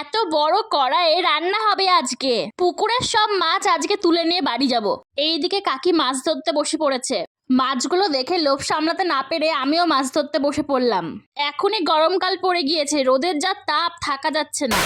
এত বড় কড়াইয়ে রান্না হবে আজকে। পুকুরের সব মাছ আজকে তুলে নিয়ে বাড়ি যাব। এইদিকে কাকি মাছ ধরতে বসে পড়েছে। মাছগুলো দেখে লোভ সামলাতে না পেরে আমিও মাছ ধরতে বসে পড়লাম। এখনই গরমকাল পড়ে গিয়েছে, রোদের যা তাপ থাকা যাচ্ছে না।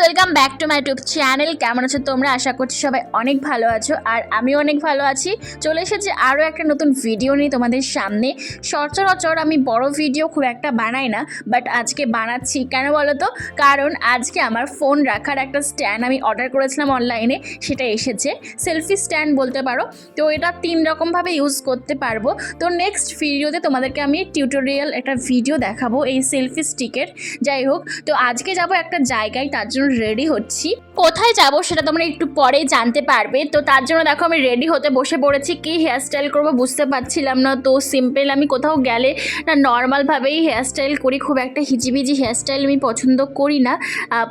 Welcome back to my YouTube channel কেমন আছো তোমরা? আশা করছি সবাই অনেক ভালো আছো আর আমিও অনেক ভালো আছি। চলে এসেছি আরও একটা নতুন ভিডিও নিয়ে তোমাদের সামনে। সচরাচর আমি বড় ভিডিও খুব একটা বানাই না বাট আজকে বানাচ্ছি। কেন বলো তো কারণ আজকে আমার ফোন রাখার একটা স্ট্যান্ড আমি অর্ডার করেছিলাম অনলাইনে সেটা এসেছে। সেলফি স্ট্যান্ড বলতে পারো। তো এটা তিন রকমভাবে ইউজ করতে পারব। তো নেক্সট ভিডিওতে তোমাদেরকে আমি টিউটোরিয়াল একটা ভিডিও দেখাবো এই সেলফি স্টিকের যাই হোক, তো আজকে যাব একটা জায়গায় তার জন্য রেডি হচ্ছি। কোথায় যাব সেটা তোমরা একটু পরে জানতে পারবে। তো তার জন্য দেখো আমি রেডি হতে বসে পড়েছি। কি হেয়ারস্টাইল করব বুঝতে পারছিলাম না। তো সিম্পল আমি কোথাও গেলে না নর্মালভাবেই হেয়ারস্টাইল করি। খুব একটা হিজিবিজি হেয়ারস্টাইল আমি পছন্দ করি না।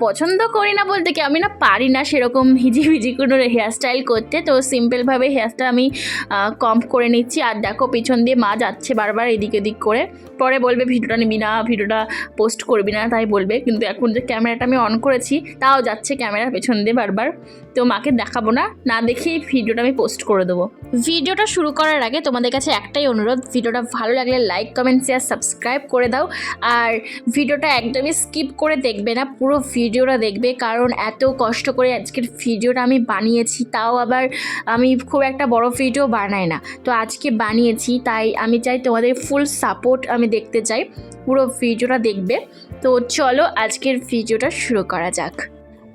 পছন্দ করি না বলতে কি আমি না পারি না সেরকম হিজিবিজি কোনো হেয়ারস্টাইল করতে। তো সিম্পলভাবে হেয়ারটা আমি কম করে নিচ্ছি। আর দেখো পিছন দিয়ে মা যাচ্ছে বারবার এদিক এদিক করে। পরে বলবে, ভিডিওটা নিবি না, ভিডিওটা পোস্ট করবি না। তাই বলবে। কিন্তু এখন যে ক্যামেরাটা আমি অন করেছি, তাও যাচ্ছে ক্যামেরার পেছন দিয়ে বারবার। তো মাকে দেখাবো না না দেখেই ভিডিওটা আমি পোস্ট করে দেবো। ভিডিওটা শুরু করার আগে তোমাদের কাছে একটাই অনুরোধ, ভিডিওটা ভালো লাগলে লাইক কমেন্ট শেয়ার সাবস্ক্রাইব করে দাও। আর ভিডিওটা একদমই স্কিপ করে দেখবে না, পুরো ভিডিওটা দেখবে, কারণ এত কষ্ট করে আজকের ভিডিওটা আমি বানিয়েছি, তাও আবার আমি খুব একটা বড় ভিডিও বানাই না। তো আজকে বানিয়েছি, তাই আমি চাই তোমাদের ফুল সাপোর্ট আমি দেখতে চাই, পুরো ভিডিওটা দেখবে। তো চলো আজকের ভিডিওটা শুরু করা যাক।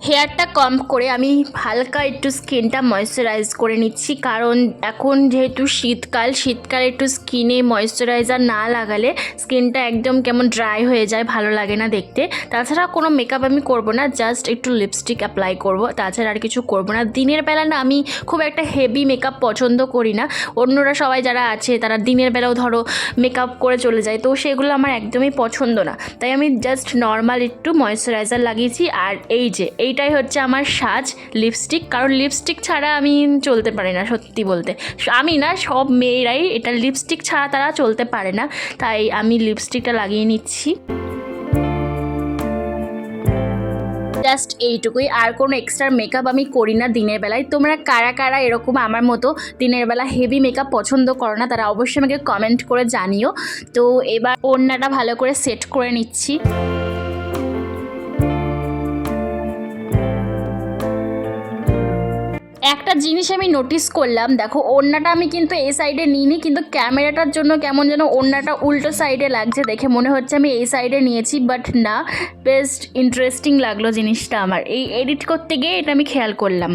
হেয়ারটা কম করে আমি হালকা একটু স্কিনটা ময়শ্চারাইজ করে নিচ্ছি। কারণ এখন যেহেতু শীতকাল, শীতকালে একটু স্কিনে ময়শ্চারাইজার না লাগালে স্কিনটা একদম কেমন ড্রাই হয়ে যায়, ভালো লাগে না দেখতে। তাছাড়া কোনো মেকআপ আমি করব না জাস্ট একটু লিপস্টিক অ্যাপ্লাই করব। তাছাড়া আর কিছু করব না। দিনের বেলা না আমি খুব একটা হেভি মেকআপ পছন্দ করি না। অন্যরা সবাই যারা আছে, তারা দিনের বেলাও ধরো মেকআপ করে চলে যায়। তো সেগুলো আমার একদমই পছন্দ না। তাই আমি জাস্ট নর্মাল একটু ময়শ্চারাইজার লাগিয়েছি। আর এই যে এইটাই হচ্ছে আমার সাজ লিপস্টিক কারণ লিপস্টিক ছাড়া আমি চলতে পারি না, সত্যি বলতে। আমি না, সব মেয়েরাই এটা লিপস্টিক ছাড়া তারা চলতে পারে না, তাই আমি লিপস্টিকটা লাগিয়ে নিচ্ছি। জাস্ট এইটুকুই, আর কোনো এক্সট্রা মেকআপ আমি করি না দিনের বেলায়। তোমরা কারা কারা এরকম আমার মতো দিনের বেলা হেভি মেকআপ পছন্দ করো না, তারা অবশ্যই আমাকে কমেন্ট করে জানিও। তো এবার ওড়নাটা ভালো করে সেট করে নিচ্ছি। একটা জিনিস আমি নোটিস করলাম, দেখো ওড়নাটা আমি কিন্তু এই সাইডে নিইনি, কিন্তু ক্যামেরাটার জন্য কেমন যেন ওড়নাটা উল্টো সাইডে লাগছে দেখে মনে হচ্ছে আমি এই সাইডে নিয়েছি বাট না বেস্ট ইন্টারেস্টিং লাগল জিনিসটা আমার। এই এডিট করতে গিয়ে এটা আমি খেয়াল করলাম।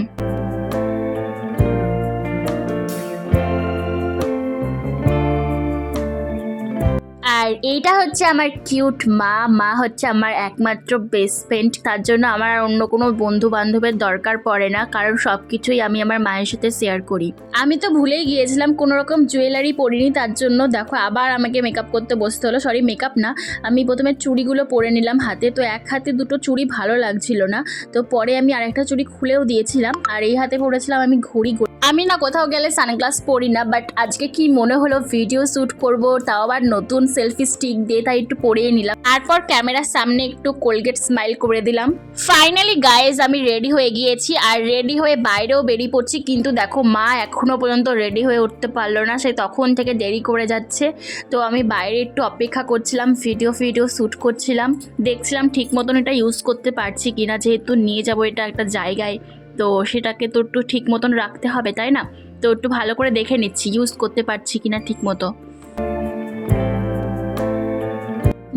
আর এইটা হচ্ছে আমার কিউট মা। মা হচ্ছে আমার একমাত্র বেস্ট ফ্রেন্ড তার জন্য আমার আর অন্য কোনো বন্ধু বান্ধবের দরকার পড়ে না। কারণ সব কিছুই আমি আমার মায়ের সাথে শেয়ার করি। আমি তো ভুলেই গিয়েছিলাম কোনো রকম জুয়েলারি পরিনি। তার জন্য দেখো, আবার আমাকে মেকআপ করতে বসতে হলো। সরি মেকআপ না। আমি প্রথমে চুড়িগুলো পরে নিলাম হাতে। তো এক হাতে দুটো চুড়ি ভালো লাগছিল না। তো পরে আমি আরেকটা চুড়ি খুলেও দিয়েছিলাম। আর এই হাতে পরেছিলাম আমি ঘড়ি আমি না কোথাও গেলে সানগ্লাস পরি না বাট আজকে কি মনে হলো ভিডিও শ্যুট করব, তাও আবার নতুন সেলফি স্টিক দিয়ে তাই একটু পরিয়ে নিলাম। তারপর ক্যামেরার সামনে একটু কোলগেট স্মাইল করে দিলাম। ফাইনালি গাইজ আমি রেডি হয়ে গিয়েছি, আর রেডি হয়ে বাইরেও বেরিয়ে পড়ছি, কিন্তু দেখো মা এখনও পর্যন্ত রেডি হয়ে উঠতে পারল না, সে তখন থেকে দেরি করে যাচ্ছে। তো আমি বাইরে একটু অপেক্ষা করছিলাম ভিডিও ভিডিও শ্যুট করছিলাম, দেখছিলাম ঠিক মতন এটা ইউজ করতে পারছি কিনা, যেহেতু নিয়ে যাব এটা একটা জায়গায়। তো সেটাকে তো একটু ঠিক মতন রাখতে হবে, তাই না? তো একটু ভালো করে দেখে নিচ্ছি ইউজ করতে পারছি কিনা ঠিক মতো।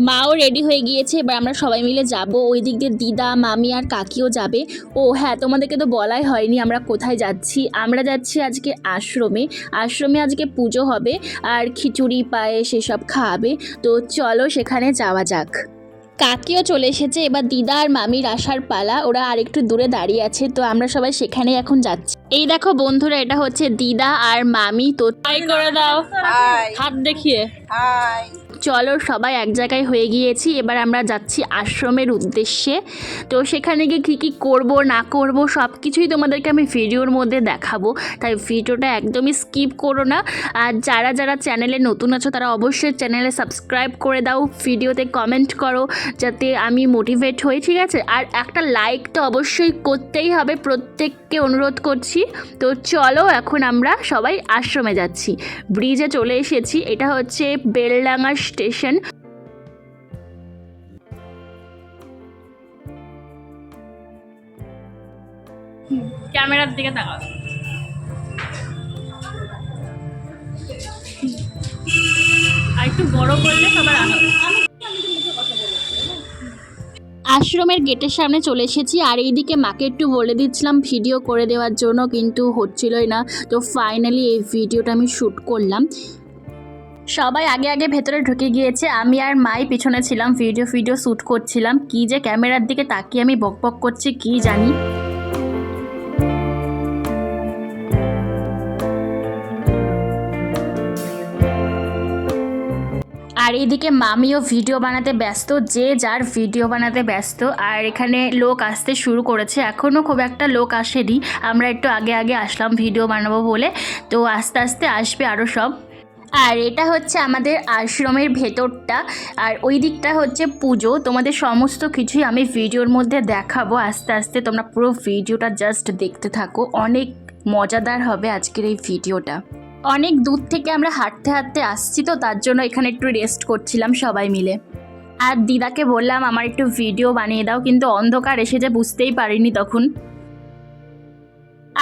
মাও রেডি হয়ে গিয়েছে, এবার আমরা সবাই মিলে যাব। ওই দিক দিয়ে দিদা, মামি আর কাকিও যাবে। ও হ্যাঁ তোমাদেরকে তো বলাই হয়নি আমরা কোথায় যাচ্ছি। আমরা যাচ্ছি আজকে আশ্রমে। আশ্রমে আজকে পুজো হবে, আর খিচুড়ি পায়ে সেসব খাওয়াবে তো চলো সেখানে যাওয়া যাক। কাকিও চলে এসেছে এবার দিদা আর মামির আসার পালা। ওরা আরেকটু দূরে দাঁড়িয়ে আছে তো আমরা সবাই সেখানে এখন যাচ্ছি। এই দেখো বন্ধুরা এটা হচ্ছে দিদা আর মামি তো তাই করে দাও। হাত দেখিয়ে। হাই চলো সবাই এক জায়গায় হয়ে গিয়েছি, এবার আমরা যাচ্ছি আশ্রমের উদ্দেশ্যে। তো সেখানে গিয়ে কী কী করব, না করব সব কিছুই তোমাদেরকে আমি ভিডিওর মধ্যে দেখাবো। তাই ভিডিওটা একদমই স্কিপ করো না। আর যারা যারা চ্যানেলে নতুন আছো, তারা অবশ্যই চ্যানেলে সাবস্ক্রাইব করে দাও, ভিডিওতে কমেন্ট করো, যাতে আমি মোটিভেট হই, ঠিক আছে? আর একটা লাইক তো অবশ্যই করতেই হবে, প্রত্যেককে অনুরোধ করছি। তো চলো এখন আমরা সবাই আশ্রমে যাচ্ছি। ব্রিজে চলে এসেছি, এটা হচ্ছে বেলডাঙ্গা স্টেশন। ক্যামেরার দিকে তাকাও। আর একটু বড় করলে সবার আলো। আশ্রমের গেটের সামনে চলে এসেছি আর এইদিকে মাকে একটু বলে দিচ্ছিলাম ভিডিও করে দেওয়ার জন্য কিন্তু হচ্ছিলই না। তো ফাইনালি এই ভিডিওটা আমি শ্যুট করলাম। সবাই আগে আগে ভেতরে ঢুকে গিয়েছে। আমি আর মাই পিছনে ছিলাম ভিডিও ভিডিও শ্যুট করছিলাম। কি যে ক্যামেরার দিকে তাকিয়ে আমি বক বক করছি, কি জানি। আর এইদিকে মামিও ভিডিও বানাতে ব্যস্ত, যে যার ভিডিও বানাতে ব্যস্ত। আর এখানে লোক আসতে শুরু করেছে। এখনও খুব একটা লোক আসেনি। আমরা একটু আগে আগে আসলাম ভিডিও বানাবো বলে। তো আস্তে আস্তে আসবে আরও সব। আর এটা হচ্ছে আমাদের আশ্রমের ভেতরটা। আর ওই দিকটা হচ্ছে পুজো। তোমাদের সমস্ত কিছুই আমি ভিডিওর মধ্যে দেখাবো। আস্তে আস্তে তোমরা পুরো ভিডিওটা জাস্ট দেখতে থাকো। অনেক মজাদার হবে আজকের এই ভিডিওটা। অনেক দূর থেকে আমরা হাঁটতে হাঁটতে আসছি তো, তার জন্য এখানে একটু রেস্ট করছিলাম সবাই মিলে। আর দিদাকে বললাম, আমার একটু ভিডিও বানিয়ে দাও। কিন্তু অন্ধকার এসে যে বুঝতেই পারিনি তখন।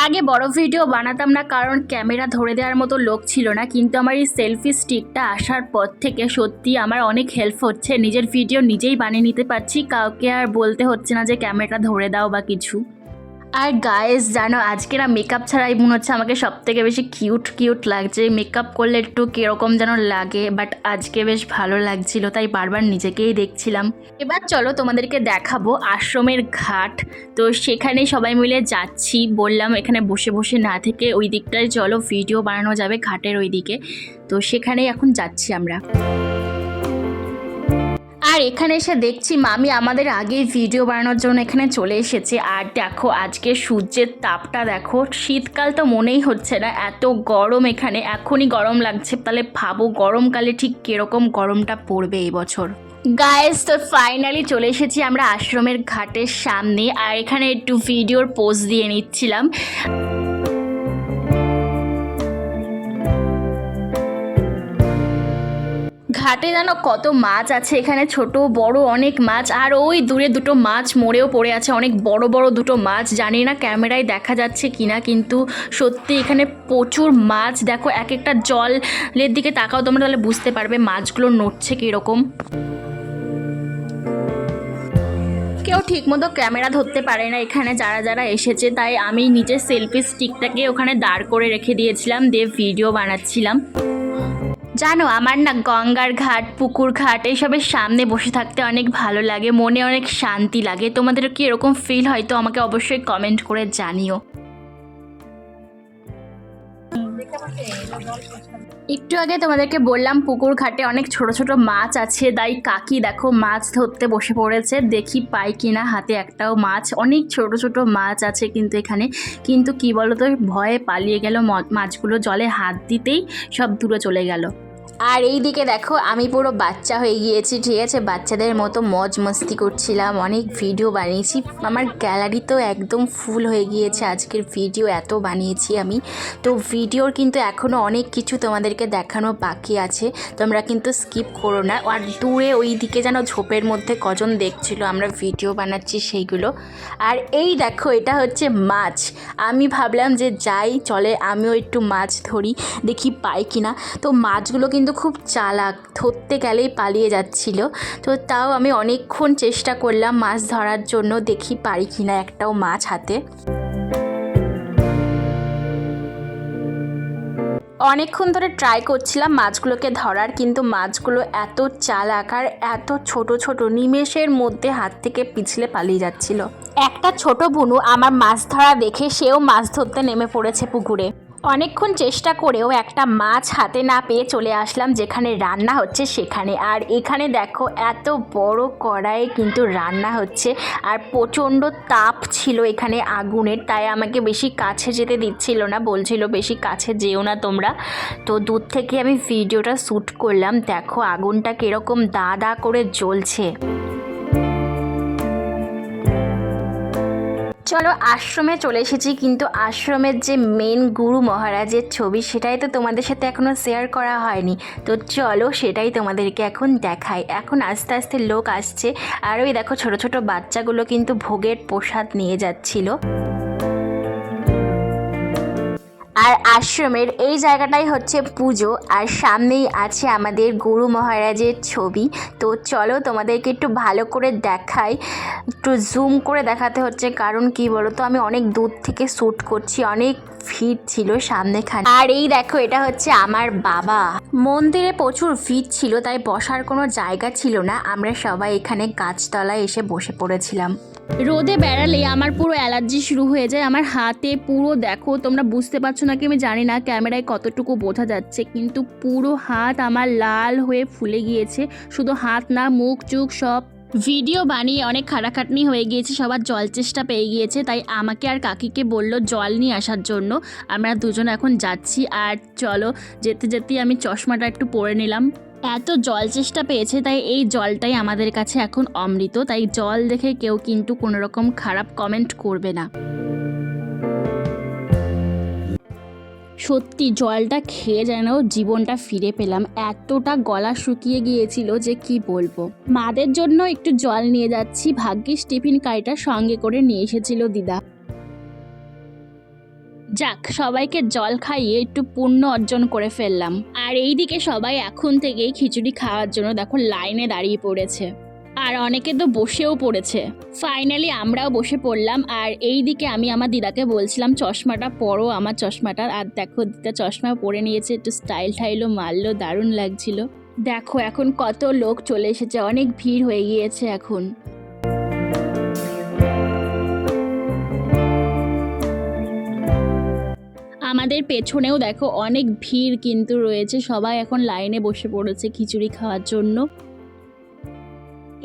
আগে বড় ভিডিও বানাতাম না, কারণ ক্যামেরা ধরে দেওয়ার মতো লোক ছিল না। কিন্তু আমার এই সেলফি স্টিকটা আসার পর থেকে সত্যি আমার অনেক হেল্প হচ্ছে। নিজের ভিডিও নিজেই বানিয়ে নিতে পারছি। কাউকে আর বলতে হচ্ছে না যে, ক্যামেরাটা ধরে দাও বা কিছু। আর গায়েস জানো আজকে না মেকআপ ছাড়াই মনে হচ্ছে আমাকে সব থেকে বেশি কিউট কিউট লাগছে। মেকআপ করলে একটু কীরকম যেন লাগে বাট আজকে বেশ ভালো লাগছিল, তাই বারবার নিজেকেই দেখছিলাম। এবার চলো তোমাদেরকে দেখাবো আশ্রমের ঘাট। তো সেখানে সবাই মিলে যাচ্ছি, বললাম এখানে বসে বসে না থেকে ওই দিকটায় চলো ভিডিও বানানো যাবে ঘাটের ওই দিকে তো সেখানেই এখন যাচ্ছি আমরা। আর এখানে এসে দেখছি মামি আমাদের আগেই ভিডিও বানানোর জন্য এখানে চলে এসেছে। আর দেখো, আজকে সূর্যের তাপটা দেখো, শীতকাল তো মনেই হচ্ছে না, এত গরম এখানে, এখনই গরম লাগছে। তাহলে ভাবো গরমকালে ঠিক কীরকম গরমটা পড়বে এই বছর। গায়েস তো ফাইনালি চলে এসেছি আমরা আশ্রমের ঘাটের সামনে, আর এখানে একটু ভিডিওর পোজ দিয়ে নিচ্ছিলাম। ঘাটে যেন কত মাছ আছে? এখানে ছোট, বড় অনেক মাছ, আর ওই দূরে দুটো মাছ মরেও পড়ে আছে। অনেক বড় বড় দুটো মাছ। জানি না ক্যামেরায় দেখা যাচ্ছে কিনা, কিন্তু সত্যি এখানে প্রচুর মাছ। দেখো, এক একটা জলের দিকে তাকাও তোমরা, তাহলে বুঝতে পারবে মাছগুলো নড়ছে কীরকম। কেউ ঠিকমতো ক্যামেরা ধরতে পারে না এখানে, যারা যারা এসেছে। তাই আমি নিজের সেলফি স্টিকটাকে ওখানে দাঁড় করে রেখে দিয়েছিলাম, দিয়ে ভিডিও বানাচ্ছিলাম। জানো, আমার না গঙ্গার ঘাট, পুকুর ঘাট এইসবের সামনে বসে থাকতে অনেক ভালো লাগে, মনে অনেক শান্তি লাগে। তোমাদেরও কি এরকম ফিল হয়? তো আমাকে অবশ্যই কমেন্ট করে জানিও। একটু আগে তোমাদেরকে বললাম, পুকুর ঘাটে অনেক ছোট ছোট মাছ আছে। তাই কাকি দেখো, মাছ ধরতে বসে পড়েছে। দেখি পাই কিনা হাতে একটাও মাছ। অনেক ছোট ছোট মাছ আছে কিন্তু এখানে। কিন্তু কি বলতো, ভয়ে পালিয়ে গেল মাছগুলো জলে হাত দিতেই সব দূরে চলে গেল। আর এই দিকে দেখো, আমি পুরো বাচ্চা হয়ে গিয়েছি, ঠিক আছে? বাচ্চাদের মতো মজ মস্তি করছিলাম, অনেক ভিডিও বানিয়েছি। আমার গ্যালারি তো একদম ফুল হয়ে গিয়েছে, আজকের ভিডিও এত বানিয়েছি আমি। তো ভিডিওর কিন্তু এখনও অনেক কিছু তোমাদেরকে দেখানো বাকি আছে, তোমরা কিন্তু স্কিপ করো না। আর দূরে ওই দিকে যেন ঝোপের মধ্যে কজন দেখছিল, আমরা ভিডিও বানাচ্ছি সেইগুলো। আর এই দেখো, এটা হচ্ছে মাছ। আমি ভাবলাম যে যাই, চলে আমিও একটু মাছ ধরি, দেখি পাই কিনা। তো মাছগুলো কিন্তু খুব চালাক, ধরতে গেলেই পালিয়ে যাচ্ছিল। তো তাও আমি অনেকক্ষণ চেষ্টা করলাম মাছ ধরার জন্য, দেখি পারি কিনা একটাও মাছ হাতে। অনেকক্ষণ ধরে ট্রাই করছিলাম মাছগুলোকে ধরার, কিন্তু মাছগুলো এত চালাক আর এত ছোট ছোট নিমেষের মধ্যে হাত থেকে পিছলে পালিয়ে যাচ্ছিল। একটা ছোট বুনু আমার মাছ ধরা দেখে সেও মাছ ধরতে নেমে পড়েছে পুকুরে। অনেকক্ষণ চেষ্টা করেও একটা মাছ হাতে না পেয়ে চলে আসলাম যেখানে রান্না হচ্ছে সেখানে। আর এখানে দেখো এত বড় কড়াইয়ে কিন্তু রান্না হচ্ছে আর প্রচণ্ড তাপ ছিল এখানে আগুনের, তাই আমাকে বেশি কাছে যেতে দিচ্ছিল না, বলছিল বেশি কাছে যেও না তোমরা। তো দূর থেকে আমি ভিডিওটা শ্যুট করলাম, দেখো আগুনটা কীরকম দা দা করে জ্বলছে। চলো আশ্রমে চলে এসেছি, কিন্তু আশ্রমের যে মেন গুরু মহারাজের ছবি সেটাই তো তোমাদের সাথে এখনও শেয়ার করা হয়নি। তো চলো সেটাই তোমাদেরকে এখন দেখাই। এখন আস্তে আস্তে লোক আসছে। আর ওই দেখো ছোট ছোট বাচ্চাগুলো কিন্তু ভোগের প্রসাদ নিয়ে যাচ্ছিল। আর আশ্রমের এই জায়গাটাই হচ্ছে পুজো। আর সামনেই আছে আমাদের গুরু মহারাজের ছবি। তো চলো তোমাদেরকে একটু ভালো করে দেখাই। একটু জুম করে দেখাতে হচ্ছে কারণ কি বলো তো আমি অনেক দূর থেকে শ্যুট করছি, অনেক ভিড় ছিল সামনেখানে। আর এই দেখো, এটা হচ্ছে আমার বাবা। মন্দিরে প্রচুর ভিড় ছিল, তাই বসার কোনো জায়গা ছিল না। আমরা সবাই এখানে গাছতলায় এসে বসে পড়েছিলাম। রোদে বেড়ালে আমার পুরো অ্যালার্জি শুরু হয়ে যায়। আমার হাতে পুরো দেখো, তোমরা বুঝতে পারছ নাকি আমি জানি না ক্যামেরায় কতটুকু বোঝা যাচ্ছে, কিন্তু পুরো হাত আমার লাল হয়ে ফুলে গিয়েছে। শুধু হাত না, মুখ, চুখ সব। ভিডিও বানিয়ে অনেক খাটাখাটনি হয়ে গিয়েছে, সবার জল চেষ্টা পেয়ে গিয়েছে, তাই আমাকে আর কাকিকে বলল জল নিয়ে আসার জন্য। আমরা দুজন এখন যাচ্ছি, আর চলো, যেতে যেতেই আমি চশমাটা একটু পরে নিলাম। এত জল চেষ্টা পেয়েছে, তাই এই জলটাই আমাদের কাছে এখন অমৃত। তাই জল দেখে কেউ কিন্তু কোনো রকম খারাপ কমেন্ট করবে না। সত্যি জলটা খেয়ে যেন জীবনটা ফিরে পেলাম। এতটা গলা শুকিয়ে গিয়েছিল যে কি বলব। মাদের জন্য একটু জল নিয়ে যাচ্ছি। ভাগ্যিস টিফিন কারিটা সঙ্গে করে নিয়ে এসেছিল দিদা। যাক, সবাইকে জল খাইয়ে একটু পুণ্য অর্জন করে ফেললাম। আর এইদিকে সবাই এখন থেকেই খিচুড়ি খাওয়ার জন্য দেখো লাইনে দাঁড়িয়ে পড়েছে। আর অনেকে তো বসেও পড়েছে। ফাইনালি আমরাও বসে পড়লাম, আর এই দিকে আমি আমার দিদাকে বলছিলাম, চশমাটা পরো আমার চশমাটা। আর দেখো, দিদা চশমা পরে নিয়েছে, একটু স্টাইল ঠাইলও মারলো, দারুণ লাগছিল। দেখো, এখন কত লোক চলে এসেছে, অনেক ভিড় হয়ে গিয়েছে এখন। আমাদের পেছনেও দেখো অনেক ভিড় কিন্তু রয়েছে। সবাই এখন লাইনে বসে পড়েছে খিচুড়ি খাওয়ার জন্য।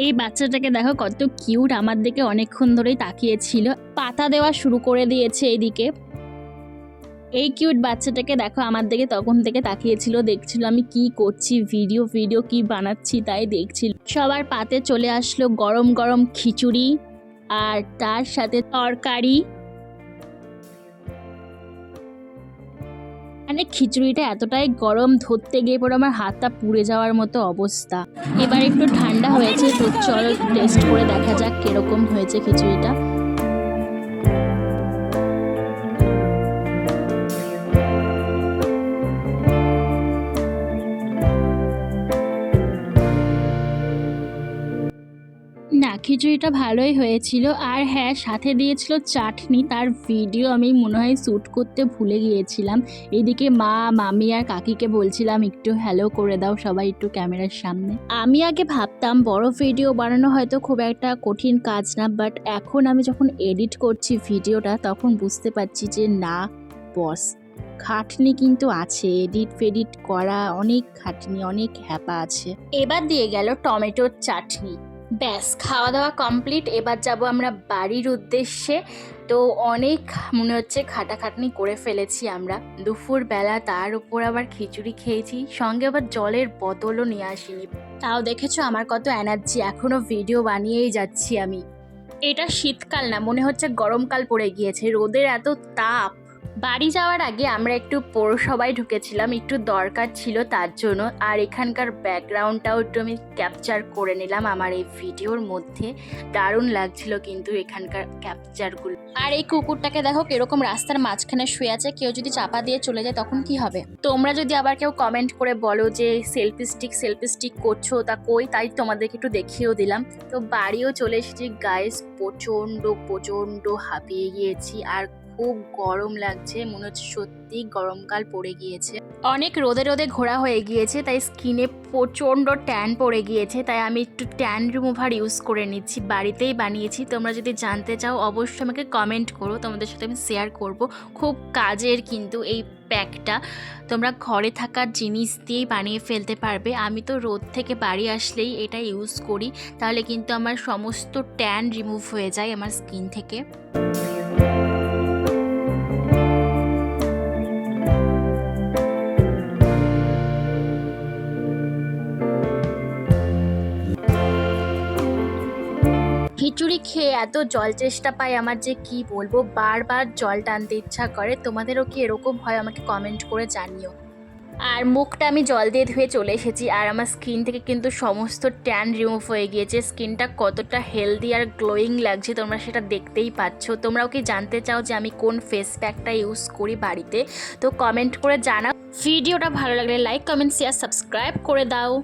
এই বাচ্চাটাকে দেখো কত কিউট, আমার দিকে অনেকক্ষণ ধরেই তাকিয়েছিল। পাতা দেওয়া শুরু করে দিয়েছে এইদিকে এই কিউট বাচ্চাটাকে দেখো আমার দিকে তখন থেকে তাকিয়েছিল, দেখছিল আমি কি করছি, ভিডিও ভিডিও কি বানাচ্ছি তাই দেখছিল। সবার পাতে চলে আসলো গরম গরম খিচুড়ি আর তার সাথে তরকারি। মানে খিচুড়িটা এতটাই গরম, ধরতে গিয়ে পরে আমার হাতটা পুড়ে যাওয়ার মতো অবস্থা। এবার একটু ঠান্ডা হয়েছে, তো চল টেস্ট করে দেখা যাক কীরকম হয়েছে খিচুড়িটা। খিচুড়িটা ভালোই হয়েছিল। আর হ্যাঁ সাথে দিয়েছিল চাটনি। তার ভিডিও আমি মনে হয় শ্যুট করতে ভুলে গিয়েছিলাম। এদিকে মা, মামি আর কাকিকে বলছিলাম, একটু হ্যালো করে দাও সবাই একটু ক্যামেরার সামনে। আমি আগে ভাবতাম, বড় ভিডিও বানানো হয়তো খুব একটা কঠিন কাজ না বাট এখন আমি যখন এডিট করছি ভিডিওটা তখন বুঝতে পারছি যে না বস খাটনি কিন্তু আছে। এডিট ফেডিট করা অনেক খাটনি, অনেক হ্যাপা আছে। এবার দিয়ে গেল টমেটোর চাটনি। ব্যাস খাওয়া দাওয়া কমপ্লিট এবার যাব আমরা বাড়ির উদ্দেশ্যে। তো অনেক মনে হচ্ছে খাটাখাটনি করে ফেলেছি আমরা। দুপুর বেলা তার উপর আবার খিচুড়ি খেয়েছি, সঙ্গে আবার জলের বোতলও নিয়ে আসিনি। তাও দেখেছ আমার কত এনার্জি এখনও ভিডিও বানিয়েই যাচ্ছি আমি। এটা শীতকাল না, মনে হচ্ছে গরমকাল পড়ে গিয়েছে, রোদের এত তাপ। বাড়ি যাওয়ার আগে আমরা একটু পৌরসভায় ঢুকেছিলাম, একটু দরকার ছিল তার জন্য। আর এখানকার ব্যাকগ্রাউন্ডটাও একটু আমি ক্যাপচার করে নিলাম আমার এই ভিডিওর মধ্যে। দারুণ লাগছিল কিন্তু এখানকার ক্যাপচারগুলো। আর এই কুকুরটাকে দেখো কীরকম রাস্তার মাঝখানে শুয়ে আছে, কেউ যদি চাপা দিয়ে চলে যায় তখন কি হবে? তোমরা যদি আবার কেউ কমেন্ট করে বলো যে, সেলফি স্টিক সেলফি স্টিক করছ, তা কই? তাই তোমাদেরকে একটু দেখিয়েও দিলাম। তো বাড়িও চলে এসেছি গাইস প্রচণ্ড প্রচণ্ড হাঁপিয়ে গিয়েছি। আর খুব গরম লাগছে, মনে হচ্ছে সত্যি গরমকাল পড়ে গিয়েছে। অনেক রোদে রোদে ঘোরা হয়ে গিয়েছে, তাই স্কিনে প্রচণ্ড ট্যান পড়ে গিয়েছে, তাই আমি একটু ট্যান রিমুভার ইউজ করে নিচ্ছি, বাড়িতেই বানিয়েছি। তোমরা যদি জানতে চাও, অবশ্যই আমাকে কমেন্ট করো, তোমাদের সাথে আমি শেয়ার করব। খুব কাজের কিন্তু এই প্যাকটা, তোমরা ঘরে থাকার জিনিস দিয়েই বানিয়ে ফেলতে পারবে। আমি তো রোদ থেকে বাড়ি আসলেই এটা ইউজ করি, তাহলে কিন্তু আমার সমস্ত ট্যান রিমুভ হয়ে যায় আমার স্কিন থেকে। খিচুড়ি খেয়ে এত জল চেষ্টা পাই আমার যে কি বলব? বারবার জল টানতে ইচ্ছা করে। তোমাদেরও কি এরকম হয় আমাকে কমেন্ট করে জানিও। আর মুখটা আমি জল দিয়ে ধুয়ে চলে এসেছি আর আমার স্কিন থেকে কিন্তু সমস্ত ট্যান রিমুভ হয়ে গিয়েছে। স্কিনটা কতটা হেলদি আর গ্লোয়িং লাগছে তোমরা সেটা দেখতেই পাচ্ছ। তোমরাও কি জানতে চাও যে আমি কোন ফেস প্যাকটা ইউজ করি বাড়িতে? তো কমেন্ট করে জানাও। ভিডিওটা ভালো লাগলে লাইক কমেন্ট শেয়ার সাবস্ক্রাইব করে দাও।